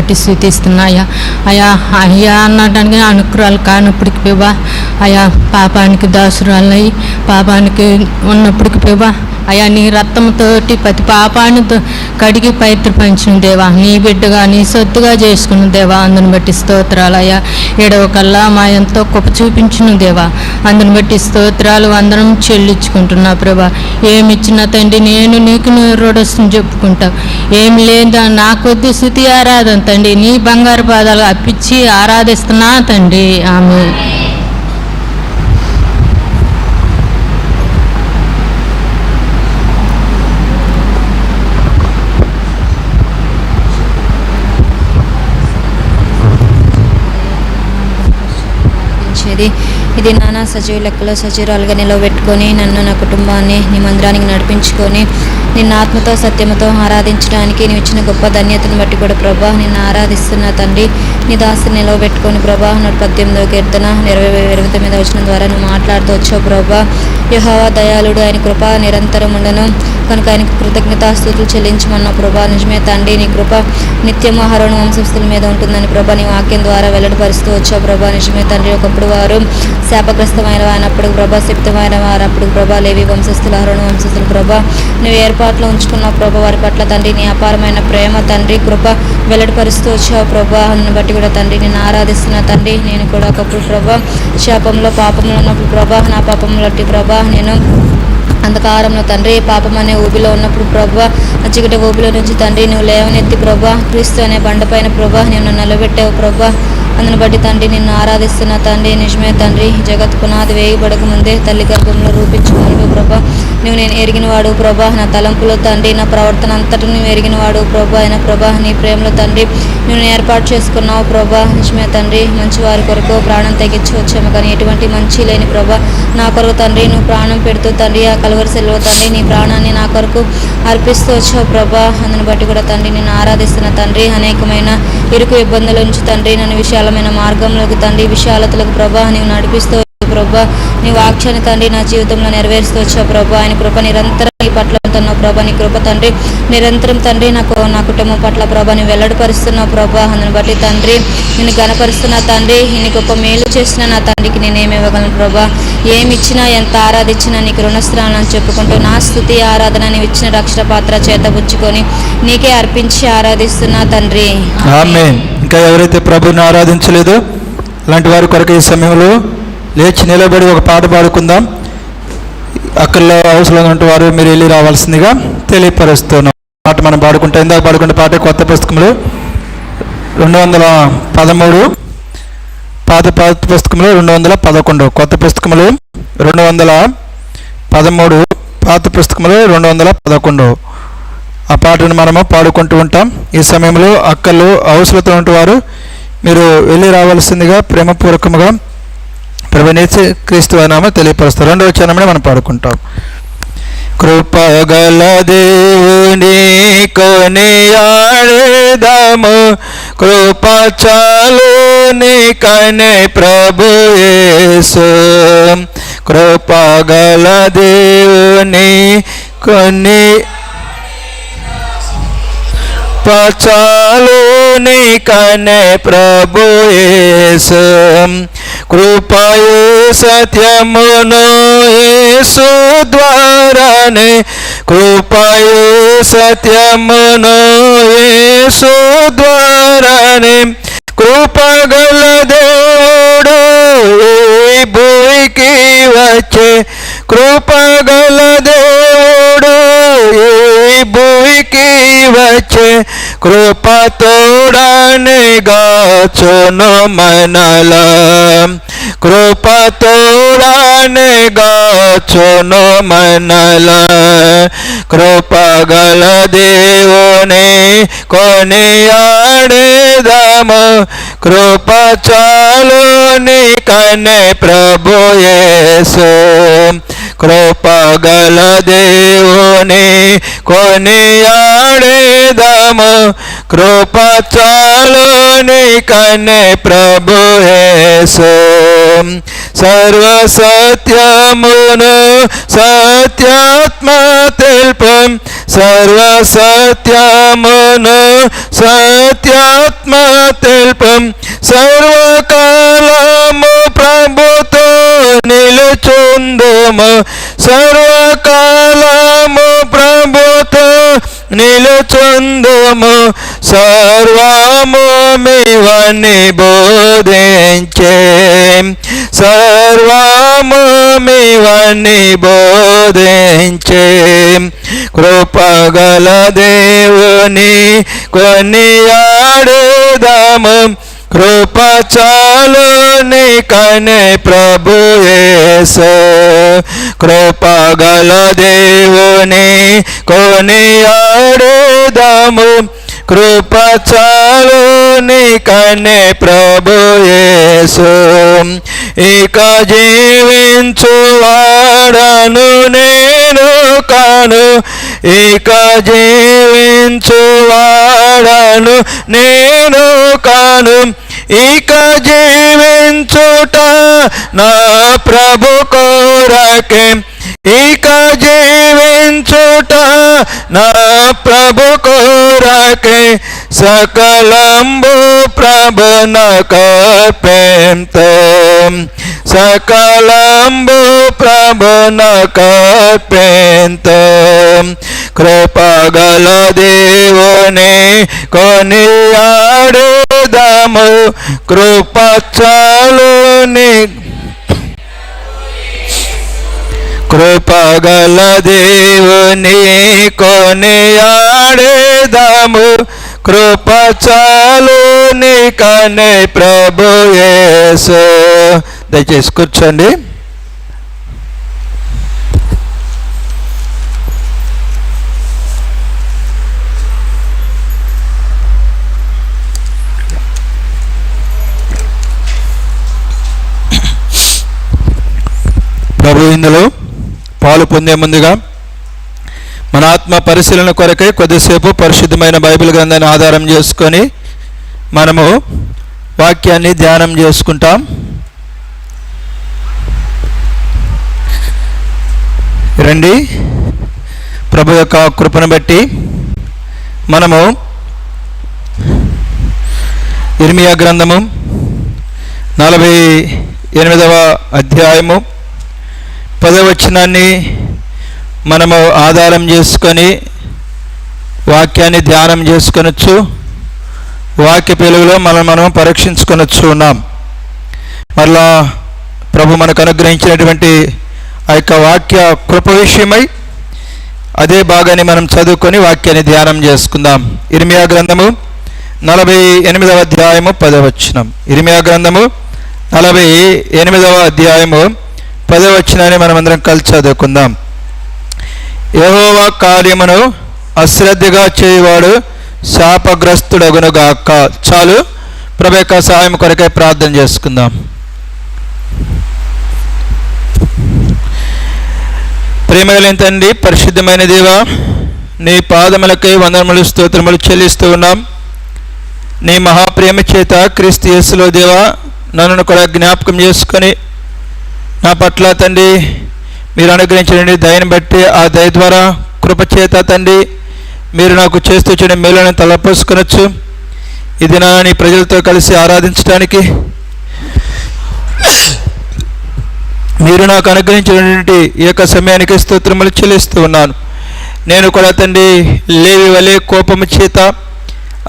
బట్టి స్థుతిస్తున్నా అయ్యా అయా అయ్యా అన్నటానికి అనుకురాలు కానప్పటికి పేవా అయా పాపానికి దాసురాలై పాపానికి ఉన్నప్పటికి పేవా అయా నీ రక్తంతోటి ప్రతి పాపాన్ని కడిగి పైత్ర పంచిన దేవా. నీ బిడ్డగా నీ సొత్తుగా చేసుకున్న దేవా. అందును బట్టి స్తోత్రాలు అయ్యా. ఏడవ కల్లా మా ఎంతో గొప్ప చూపించిన దేవా. అందును బట్టి స్తోత్రాలు అందరం చెల్లించుకుంటున్నా ప్రభా. ఏమిచ్చిన తండ్రి నేను నీకు రోడొస్తుంది చెప్పుకుంటా. ఏం లేదా నా కొద్ది స్థుతి ఆరాధన తండ్రి. నీ బంగారు పాదాలు అప్పించి ఆరాధిస్తున్నా తండ్రి. ఆమె ఇచ్చేది ఇది నానా సజీవ లెక్కలో సజీరాలుగా నిలవబెట్టుకొని నన్ను నా కుటుంబాన్ని నీ మందిరానికి నడిపించుకొని నిన్న ఆత్మతో సత్యముతో ఆరాధించడానికి నీవు ఇచ్చిన గొప్ప ధన్యతను బట్టి కూడా ప్రభా నిన్ను ఆరాధిస్తున్న తండ్రి నీ దాసుని నిలవబెట్టుకొని ప్రభా నూట పద్దెనిమిదో కీర్తన ఇరవై ఇరవై తొమ్మిదో వచ్చిన ద్వారా నువ్వు మాట్లాడుతూ వచ్చావు ప్రభా. యహోవా దయాళుడు ఆయన కృప నిరంతరం ఉండను కనుక ఆయనకు కృతజ్ఞతాస్తుతులు చెల్లించమన్న ప్రభా నిజమే తండ్రి నీ కృప నిత్యము హరోణ వంశస్థుల మీద ఉంటుందని ప్రభా నీ వాక్యం ద్వారా వెల్లడిపరుస్తూ వచ్చావు ప్రభా నిజమే తండ్రి. ఒకప్పుడు వారు శాపగ్రస్తమైన వారినప్పుడు ప్రభా శక్తమైన వారు అప్పుడు ప్రభా లేవి వంశస్థుల హరణ వంశస్థుల ప్రభా నువ్వు ఏర్పాట్లో ఉంచుకున్న ప్రభా వారి పట్ల తండ్రి నీ అపారమైన ప్రేమ తండ్రి కృప వెల్లడిపరుస్తూ వచ్చావు ప్రభా నన్ను బట్టి కూడా తండ్రి నేను ఆరాధిస్తున్న తండ్రి నేను కూడా ఒకప్పుడు ప్రభా శాపంలో పాపంలో ఉన్నప్పుడు ప్రభా నా పాపంలో ప్రభా నేను అంధకారంలో తండ్రి పాపం అనే ఊబిలో ఉన్నప్పుడు ప్రభా అచ్చిగట ఊబిలో నుంచి తండ్రి నువ్వు లేవనెత్తి ప్రభా క్రీస్తు అనే బండపైన ప్రభా నేను నిలబెట్టావు ప్రభా. అందుని బట్టి తండ్రి నిన్ను ఆరాధిస్తున్న తండ్రి నిజమే తండ్రి జగత్ పునాది వేయబడక ముందే తల్లి గర్భంలో రూపించుకున్నాడు ప్రభా. నువ్వు నేను ఎరిగిన వాడు ప్రభా నా తలంపులో తండ్రి నా ప్రవర్తన అంతటి నువ్వు ఎరిగిన వాడు ప్రభా అయిన ప్రభా నీ ప్రేమలో తండ్రి నువ్వు ఏర్పాటు చేసుకున్నావు ప్రభా. నిజమే తండ్రి మంచి వారి కొరకు ప్రాణం తెగించి వచ్చాము కానీ ఎటువంటి మంచి లేని ప్రభా. నా కొరకు తండ్రి నువ్వు ప్రాణం పెడుతూ తండ్రి ఆ కలవరి సెలవు తండ్రి నీ ప్రాణాన్ని నా కొరకు అర్పిస్తూ వచ్చావు ప్రభా. అందుని బట్టి కూడా తండ్రి నేను ఆరాధిస్తున్న తండ్రి అనేకమైన ఇరుకు ఇబ్బందుల నుంచి తండ్రి నన్ను విశాలమైన మార్గంలోకి తండ్రి విశాలతలకు ప్రభా నీవు నడిపిస్తూ ప్రభా నీ వాక్యాన్ని తండ్రి నా జీవితంలో నెరవేరుస్తూ వచ్చావు ప్రభా ఆయన కృప నిరంతరం నీ పట్ల ఉంటున్నావు ప్రభా నీ కృప తండ్రి నిరంతరం తండ్రి నాకు నా కుటుంబం పట్ల ప్రభా నీ వెల్లడిపరుస్తున్నావు ప్రభా అందుని బట్టి తండ్రి నేను గనపరుస్తున్న తండ్రి ఇన్ని గొప్ప మేలు చేసిన నా తండ్రికి నేనేమి ఇవ్వగలను ప్రభా? ఏమి ఇచ్చినా ఎంత ఆరాధించినా నీకు రుణస్థానం అని చెప్పుకుంటూ నా స్థుతి ఆరాధన నీవు ఇచ్చిన రక్షణ పాత్ర చేతబుచ్చుకొని నీకే అర్పించి ఆరాధిస్తున్నా తండ్రి. ఇంకా ఎవరైతే ప్రభుని ఆరాధించలేదో అలాంటి వారి కొరకు ఈ సమయంలో లేచి నిలబడి ఒక పాట పాడుకుందాం. అక్కల్లో అవసరం ఉన్న వారు మీరు వెళ్ళి రావాల్సిందిగా తెలియపరుస్తున్నాం. పాట మనం పాడుకుంటే ఇందాక పాడుకుంటే పాట కొత్త పుస్తకంలో. రెండు వందల పదమూడు పాత పాత పుస్తకంలో రెండు వందల పదకొండు. కొత్త పుస్తకంలో రెండు వందల పదమూడు. పాత పుస్తకంలో రెండు వందల పదకొండు. ఆ పాటను మనము పాడుకుంటూ ఉంటాం. ఈ సమయంలో అక్కలు అవసరతో వారు మీరు వెళ్ళి రావాల్సిందిగా ప్రేమపూర్వకముగా ప్రవణించి క్రీస్తు నామ తెలియపరుస్తారు. రెండవ వచ్చానమని మనం పాడుకుంటాం. కృపగల దేవుని కొనియాడేదము. కృప చాలు కనే ప్రభు యేసు. కృపగల దేవుని కొన్ని పచాలు కనే ప్రభు యేసు కృపయు సత్యమును యేసు ద్వారానే కృపయు సత్యమును యేసు ద్వారానే కృపగల దేవుడు ఈ భూమికి వచ్చే కృపగల దేవుడు ఈ భూమికి వచ్చే కృపతోడని గాచును మనల కృపతోడని గాచును మనల కృపగల దేవుని కొనియాడేదాము కృప చాలు కనే ప్రభు యేసు కృపగల దేవుని కొనియాడేదాము కృప చాలు కనే ప్రభు యేసు సర్వ సత్యమును సత్యాత్మ తెలుపు సర్వ సత్యమును సత్యాత్మ తెలుపు సర్వకాలము ప్రభుతో నిలుచుందుము సర్వకాలము ప్రభుతో నిలుచుందుము సర్వము మివని బోధించే. సర్వము మివని బోధించే. కృపగల దేవుని కొనియాడుదాము కృప చాలు కనే ప్రభు యేసు. కృపగల దేవుని కొని కొనియాడుదాము. కృప చాలు కనే ప్రభు యేసు. ఇక జీవించువాడను నేను కాను ఇక జీవించువాడను నేను కాను ఇక జీవించుట నా ప్రభు కోరకే. ఇక జీవించుట నా ప్రభు కోరకే సకలంబు ప్రభున కర్పెంత సకలంబు ప్రభున కర్పెంత కృపగల దేవుని కొనియాడుదాము. కృప చాలుని కృపగల దేవుని కొనియాడేదము. కృప చాలుని కనే ప్రభు యేసు. దయచేసి కూర్చోండి. ప్రభు ఇందులో పాలు పొందే ముందుగా మన ఆత్మ పరిశీలన కొరకై కొద్దిసేపు పరిశుద్ధమైన బైబిల్ గ్రంథాన్ని ఆధారం చేసుకొని మనము వాక్యాన్ని ధ్యానం చేసుకుంటాం. రండి. ప్రభు యొక్క కృపను బట్టి మనము ఇర్మియా గ్రంథము నలభై ఎనిమిదవ అధ్యాయము పదవచనాన్ని మనము ఆధారం చేసుకొని వాక్యాన్ని ధ్యానం చేసుకొనొచ్చు. వాక్య పెలుగులో మనం మనం పరీక్షించుకొనొచ్చు ఉన్నాం. మరలా ప్రభు మనకు అనుగ్రహించినటువంటి ఆ యొక్క వాక్య కృప విషయమై అదే భాగాన్ని మనం చదువుకొని వాక్యాన్ని ధ్యానం చేసుకుందాం. ఇరిమియా గ్రంథము నలభై ఎనిమిదవ అధ్యాయము పదవచనం. ఇరిమియా గ్రంథము నలభై ఎనిమిదవ అధ్యాయము పదవచనాన్ని మనం అందరం కలిసి చదువుకుందాం. యహోవా కార్యమును అశ్రద్ధగా చేయవాడు శాపగ్రస్తుడగునుగాక. చాలు ప్రభు యొక్క సహాయం కొరకై ప్రార్థన చేసుకుందాం. ప్రేమగలిగిన తండ్రి పరిశుద్ధమైన దేవా నీ పాదములకై వందనములు స్తోత్రములు చెల్లిస్తూ ఉన్నాం. నీ మహాప్రేమ చేత క్రీస్తు యేసులో దేవా నన్ను కూడా జ్ఞాపకం చేసుకొని నా పట్ల తండ్రి మీరు అనుగ్రహించండి దయని బట్టి ఆ దయ ద్వారా కృపచేత తండ్రి మీరు నాకు చేస్తూ చూడ మేలుని తలపోసుకొనొచ్చు ఇది నా నీ ప్రజలతో కలిసి ఆరాధించడానికి మీరు నాకు అనుగ్రహించినటువంటి ఈ యొక్క సమయానికి స్తోత్రములు చెల్లిస్తూ ఉన్నాను. నేను కూడా తండ్రి లేవి వలె కోపము చేత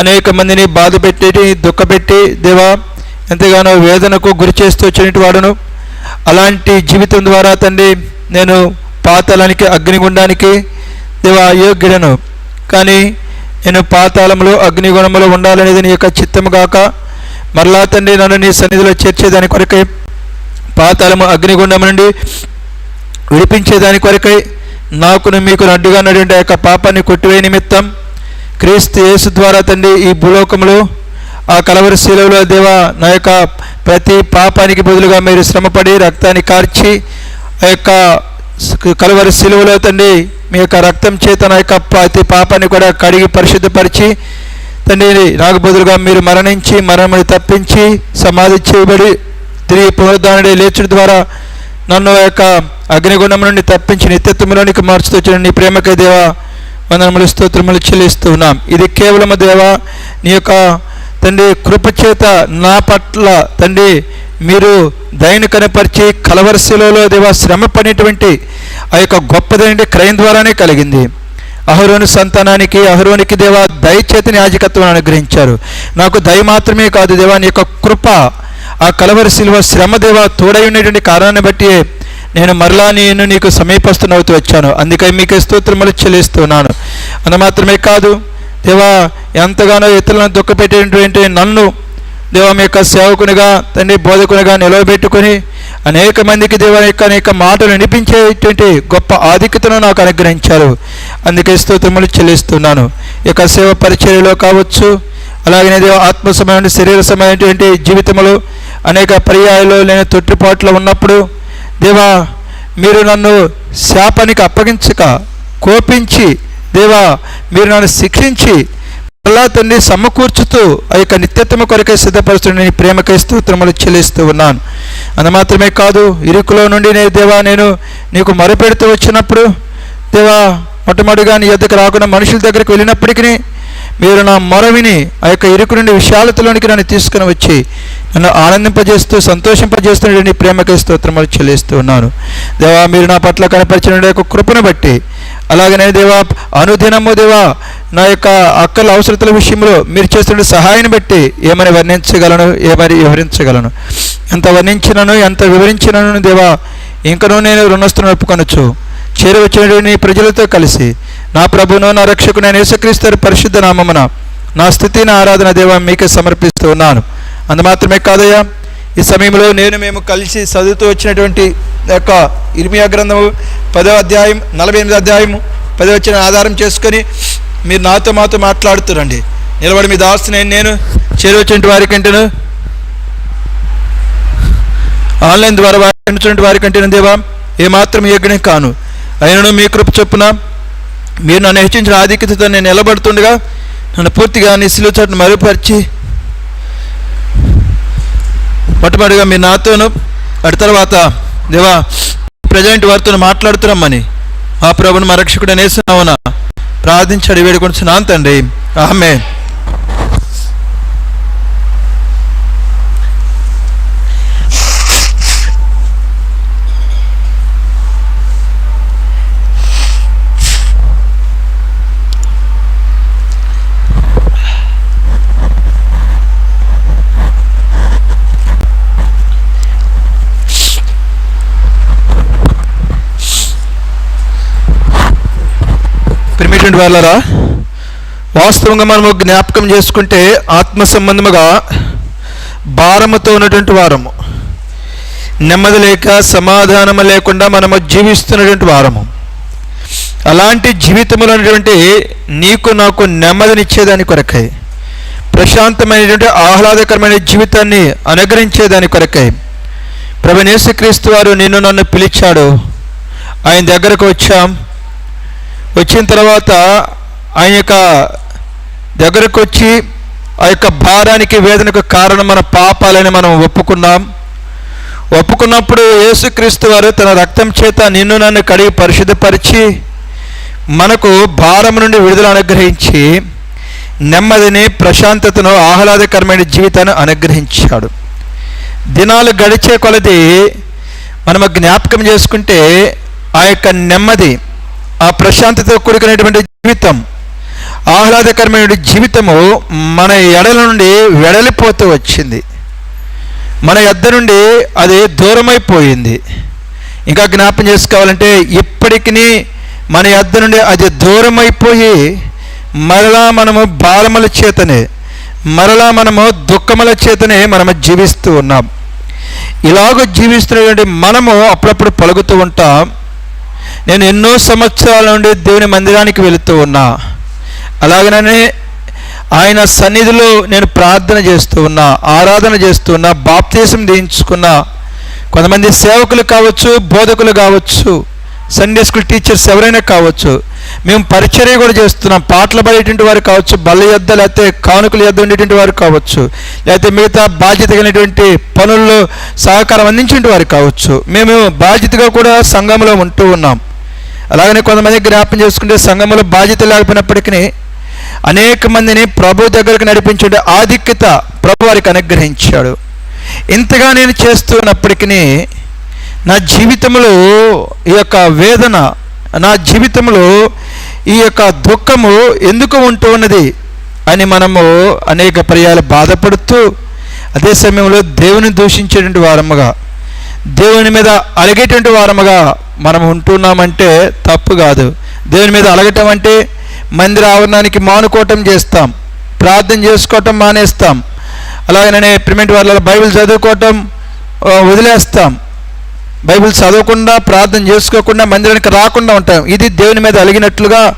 అనేక మందిని బాధ పెట్టి దుఃఖపెట్టి దేవా ఎంతగానో వేదనకు గురి చేస్తూ వచ్చినటువంటి వాడును. అలాంటి జీవితం ద్వారా తండ్రి నేను పాతాళానికి అగ్నిగుండానికి దేవ అయోగ్యుడను కానీ నేను పాతాళంలో అగ్నిగుణంలో ఉండాలనేది నీ యొక్క చిత్తము గాక మరలా తండ్రి నన్ను నీ సన్నిధిలో చేర్చేదాని కొరకై పాతాళము అగ్నిగుండం నుండి విడిపించేదాని కొరకై నాకును మీకు అడ్డుగా నడి ఆ యొక్క పాపాన్ని కొట్టివే నిమిత్తం క్రీస్తు యేసు ద్వారా తండ్రి ఈ భూలోకంలో ఆ కలవరి శీలలో దేవా నా యొక్క ప్రతి పాపానికి బదులుగా మీరు శ్రమపడి రక్తాన్ని కార్చి ఆ యొక్క కలవరి శిలువలో తండ్రి మీ యొక్క రక్తం చేత నా యొక్క ప్రతి పాపాన్ని కూడా కడిగి పరిశుద్ధపరిచి తండ్రి నాకు బదులుగా మీరు మరణించి మరణముని తప్పించి సమాధి చేయబడి తిరిగి పునరుద్ధానుడి లేచుడు ద్వారా నన్ను ఆ యొక్క అగ్నిగుణం నుండి తప్పించి నిత్యత్వంలోనికి మార్చుతూ వచ్చిన నీ ప్రేమకే దేవా వందనములు స్తోత్రములు చెల్లిస్తున్నాం. ఇది కేవలము దేవా నీ యొక్క తండ్రి కృపచేత నా పట్ల తండ్రి మీరు దయను కనపరిచి కలవరశిలలో దేవా శ్రమ పడినటువంటి ఆ యొక్క గొప్పదైన క్రయం ద్వారానే కలిగింది. అహరోని సంతానానికి అహరోనికి దేవా దయచేతని యాజకత్వం అనుగ్రహించారు. నాకు దయ మాత్రమే కాదు దేవా నీ యొక్క కృప ఆ కలవరి శిలువ శ్రమ దేవా తోడై ఉండేటువంటి కారణాన్ని బట్టి నేను మరలా నేను నీకు సమీపస్తున్నవుతూ వచ్చాను. అందుకని మీకు స్తోత్రములు చెల్లిస్తున్నాను. అంత మాత్రమే కాదు దేవా ఎంతగానో ఇతరులను దుఃఖపెట్టేటువంటి నన్ను దేవా మీ యొక్క సేవకునిగా తండ్రి బోధకునిగా నిలవబెట్టుకొని అనేక మందికి దేవుని యొక్క అనేక మాటలు వినిపించేటువంటి గొప్ప ఆధిక్యతను నాకు అనుగ్రహించారు. అందుకే స్తోత్రములు చెల్లిస్తున్నాను. ఈ యొక్క సేవ పరిచర్యలో కావచ్చు అలాగనే దేవ ఆత్మ సమయం శరీర సమయమైనటువంటి జీవితములు అనేక పర్యాయాలు లేని తొట్టిపాట్లు ఉన్నప్పుడు దేవా మీరు నన్ను శాపానికి అప్పగించక కోపించి దేవా మీరు నన్ను శిక్షించి మళ్ళా తండ్రి సమకూర్చుతూ ఆ యొక్క నిత్యత్వం కొరకై సిద్ధపరుస్తున్న నేను ప్రేమకై స్తోత్రములు చెల్లిస్తూ ఉన్నాను. అంత మాత్రమే కాదు ఇరుకులో నుండి నేను దేవా నేను నీకు మరపెడుతూ వచ్చినప్పుడు దేవా మొట్టమొదటిగా నీ యొద్దకు రాకుండా మనుషుల దగ్గరికి వెళ్ళినప్పటికీ మీరు నా మొర విని ఆ యొక్క ఇరుకు నుండి విశాలతలోనికి నన్ను తీసుకుని వచ్చి నన్ను ఆనందింపజేస్తూ సంతోషింపజేస్తున్న నీ స్తోత్రములు చెల్లిస్తూ ఉన్నాను. దేవా మీరు నా పట్ల కనపరిచిన యొక్క కృపను బట్టి అలాగనే దేవా అనుదినము దేవా నా యొక్క అక్కల అవసరతల విషయంలో మీరు చేస్తున్న సహాయాన్ని బట్టి ఏమని వర్ణించగలను ఏమని వివరించగలను? ఎంత వర్ణించినను ఎంత వివరించినను దేవా ఇంకనూ నేను రుణస్తును ఒప్పుకొనొచ్చు. చేరవచ్చినటువంటి ప్రజలతో కలిసి నా ప్రభును నా రక్షకునైన యేసుక్రీస్తు పరిశుద్ధ నామమున నా స్థితి నా ఆరాధన దేవ మీకే సమర్పిస్తూ ఉన్నాను అందు మాత్రమే కాదయ్యా ఈ సమయంలో నేను మేము కలిసి చదువుతూ వచ్చినటువంటి యొక్క ఇర్మియా గ్రంథము పదో అధ్యాయం నలభై ఎనిమిది అధ్యాయము పదో వచ్చిన ఆధారం చేసుకొని మీరు నాతో మాతో మాట్లాడుతురండి. నిలబడి మీ దాస్తుని నేను చేరువచ్చినటువంటి వారికంటేను ఆన్లైన్ ద్వారా వారి వారికంటేను దేవా ఏమాత్రం యజ్ఞం కాను. అయినను మీ కృప చొప్పున మీరు నన్ను హెచ్చించిన ఆధిక్యతతో నేను నిలబడుతుండగా నన్ను పూర్తిగా నీ సిలువ చోటును మరుపరిచి మొట్టమొదటిగా మీరు నాతోను అటు తర్వాత దేవా ప్రజెంట్ వారితో మాట్లాడుతున్నామని ఆ ప్రభుని మా రక్షకుడు అనేసినావునా ప్రార్థించాడు వేడుకొని తండ్రి. ఆమె ప్రిమిటెంట్ వాళ్ళరా వాస్తవంగా మనము జ్ఞాపకం చేసుకుంటే ఆత్మ సంబంధముగా భారముతో ఉన్నటువంటి వారము. నెమ్మది లేక సమాధానము లేకుండా మనము జీవిస్తున్నటువంటి వారము. అలాంటి జీవితంలో ఉన్నటువంటి నీకు నాకు నెమ్మదినిచ్చేదాని కొరకై ప్రశాంతమైనటువంటి ఆహ్లాదకరమైన జీవితాన్ని అనుగ్రహించేదాని కొరకై ప్రభనేసుక్రీస్తు వారు నిన్ను నన్ను పిలిచాడు. ఆయన దగ్గరకు వచ్చాం. వచ్చిన తర్వాత ఆయన యొక్క దగ్గరకు వచ్చి ఆ యొక్క భారానికి వేదనకు కారణం మన పాపాలని మనం ఒప్పుకున్నాం. ఒప్పుకున్నప్పుడు యేసుక్రీస్తు వారు తన రక్తం చేత నిన్ను నన్ను కడిగి పరిశుద్ధపరిచి మనకు భారం నుండి విడుదల అనుగ్రహించి నెమ్మదిని ప్రశాంతతను ఆహ్లాదకరమైన జీవితాన్ని అనుగ్రహించాడు. దినాలు గడిచే కొలది మనము జ్ఞాపకం చేసుకుంటే ఆ యొక్క నెమ్మది ఆ ప్రశాంతతో కూడుకునేటువంటి జీవితం ఆహ్లాదకరమైన జీవితము మన ఎడల నుండి వెడలిపోతూ వచ్చింది. మన ఎద్ద నుండి అది దూరమైపోయింది. ఇంకా జ్ఞాపం చేసుకోవాలంటే ఇప్పటికీ మన ఎద్ద నుండి అది దూరమైపోయి మరలా మనము బాలముల చేతనే మరలా మనము దుఃఖముల చేతనే మనము జీవిస్తూ ఉన్నాం. ఇలాగ జీవిస్తున్నటువంటి మనము అప్పుడప్పుడు పలుకుతూ ఉంటాం. నేను ఎన్నో సంవత్సరాల నుండి దేవుని మందిరానికి వెళుతూ ఉన్నా. అలాగనే ఆయన సన్నిధిలో నేను ప్రార్థన చేస్తూ ఉన్నా ఆరాధన చేస్తూ ఉన్నా బాప్తీసం దించుకున్నా కొంతమంది సేవకులు కావచ్చు బోధకులు కావచ్చు సండే స్కూల్ టీచర్స్ ఎవరైనా కావచ్చు మేము పరిచర్య కూడా చేస్తున్నాం. పాటలు పడేటువంటి వారు కావచ్చు బల్ల యొద్ద లేకపోతే కానుకల యొద్ద ఉండేటువంటి వారు కావచ్చు లేకపోతే మిగతా బాధ్యత కలిగినటువంటి పనుల్లో సహకారం అందించేటువంటి వారు కావచ్చు. మేము బాధ్యతగా కూడా సంఘంలో ఉంటూ ఉన్నాం. అలాగనే కొంతమంది జ్ఞాపం చేసుకుంటే సంఘంలో బాధ్యత లేకపోయినప్పటికీ అనేక మందిని ప్రభు దగ్గరకు నడిపించే ఆధిక్యత ప్రభు వారికి అనుగ్రహించాడు. ఇంతగా నేను చేస్తున్నప్పటికీ నా జీవితంలో ఈ యొక్క వేదన నా జీవితంలో ఈ యొక్క దుఃఖము ఎందుకు ఉంటూ ఉన్నది అని మనము అనేక పర్యాలు బాధపడుతూ అదే సమయంలో దేవుని దూషించేటువంటి వారముగా దేవుని మీద అలగేటువంటి వారముగా మనం ఉంటున్నామంటే తప్పు కాదు. దేవుని మీద అలగటం అంటే మందిర ఆవరణానికి మానుకోవటం చేస్తాం. ప్రార్థన చేసుకోవటం మానేస్తాం. అలాగనే ప్రిమెంట్ వాళ్ళ బైబిల్ చదువుకోవటం వదిలేస్తాం. బైబిల్ చదవకుండా ప్రార్థన చేసుకోకుండా మందిరానికి రాకుండా ఉంటాం. ఇది దేవుని మీద అలిగినట్లుగా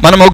మనం